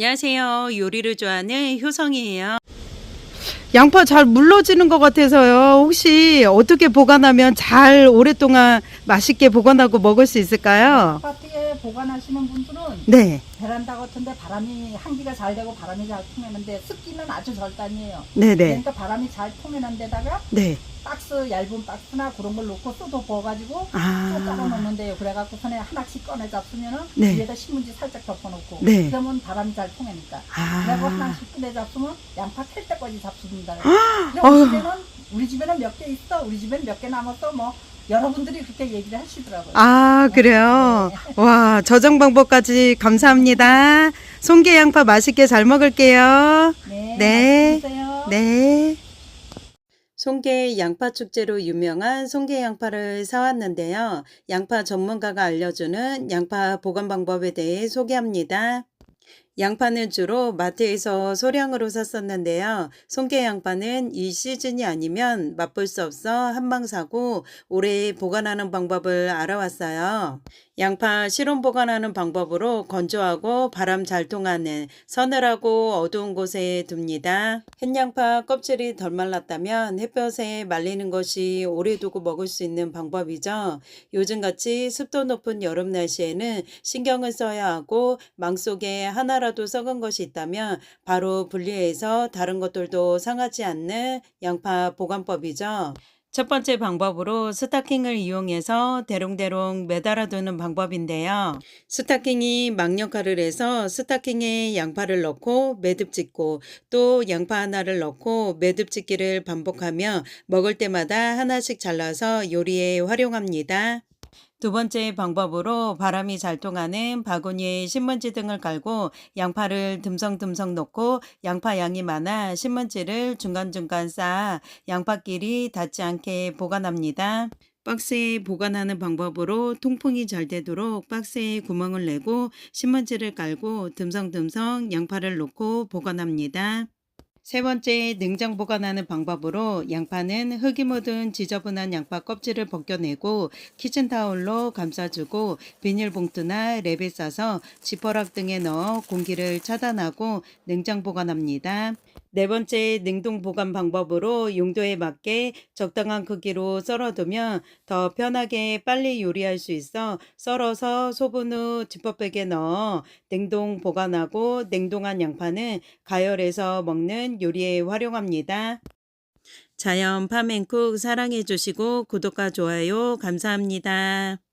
안녕하세요. 요리를 좋아하는 효성이에요. 양파 잘 물러지는 것 같아서요. 혹시 어떻게 보관하면 잘 오랫동안 맛있게 보관하고 먹을 수 있을까요? 보관하시는 분들은 네, 베란다 같은데 바람이 한기가 잘 되고 바람이 잘 통하는데 습기는 아주 절단이에요. 네, 네, 그러니까 바람이 잘 통하는 데다가 네. 박스 얇은 박스나 그런 걸 놓고 쏟아 부어가지고 또 아, 잡아놓는데요. 그래갖고 손에 하나씩 꺼내 잡수면은 네. 위에다 신문지 살짝 덮어놓고 네. 그러면 바람이 잘 통하니까. 그리고 아, 하나씩 꺼내 잡수면 양파 캘 때까지 잡수는다. 근데 어휴. 우리 집에는 우리 집에는 몇 개 있어. 우리 집에는 몇개 남았어. 뭐 여러분들이 그렇게 얘기를 하시더라고요. 아, 그래요. 와, 저장 방법까지 감사합니다. 송게 양파 맛있게 잘 먹을게요. 네. 네. 네. 송계 양파 축제로 유명한 송계 양파를 사왔는데요. 양파 전문가가 알려주는 양파 보관 방법에 대해 소개합니다. 양파는 주로 마트에서 소량으로 샀었는데요. 송계 양파는 이 시즌이 아니면 맛볼 수 없어 한방 사고 오래 보관하는 방법을 알아왔어요. 양파 실온 보관하는 방법으로 건조하고 바람 잘 통하는 서늘하고 어두운 곳에 둡니다. 햇양파 껍질이 덜 말랐다면 햇볕에 말리는 것이 오래 두고 먹을 수 있는 방법이죠. 요즘같이 습도 높은 여름 날씨에는 신경을 써야 하고 망 속에 하나라도 썩은 것이 있다면 바로 분리해서 다른 것들도 상하지 않는 양파 보관법이죠. 첫 번째 방법으로 스타킹을 이용해서 대롱대롱 매달아두는 방법인데요. 스타킹이 망 역할을 해서 스타킹에 양파를 넣고 매듭 짓고 또 양파 하나를 넣고 매듭 짓기를 반복하며 먹을 때마다 하나씩 잘라서 요리에 활용합니다. 두 번째 방법으로 바람이 잘 통하는 바구니에 신문지 등을 깔고 양파를 듬성듬성 넣고 양파 양이 많아 신문지를 중간중간 쌓아 양파끼리 닿지 않게 보관합니다. 박스에 보관하는 방법으로 통풍이 잘 되도록 박스에 구멍을 내고 신문지를 깔고 듬성듬성 양파를 넣고 보관합니다. 세 번째 냉장 보관하는 방법으로 양파는 흙이 묻은 지저분한 양파 껍질을 벗겨내고 키친타올로 감싸주고 비닐봉투나 랩에 싸서 지퍼락 등에 넣어 공기를 차단하고 냉장 보관합니다. 네 번째 냉동 보관 방법으로 용도에 맞게 적당한 크기로 썰어두면 더 편하게 빨리 요리할 수 있어 썰어서 소분 후 지퍼백에 넣어 냉동 보관하고 냉동한 양파는 가열해서 먹는 요리에 활용합니다. 자연 파맨쿡 사랑해 주시고 구독과 좋아요 감사합니다.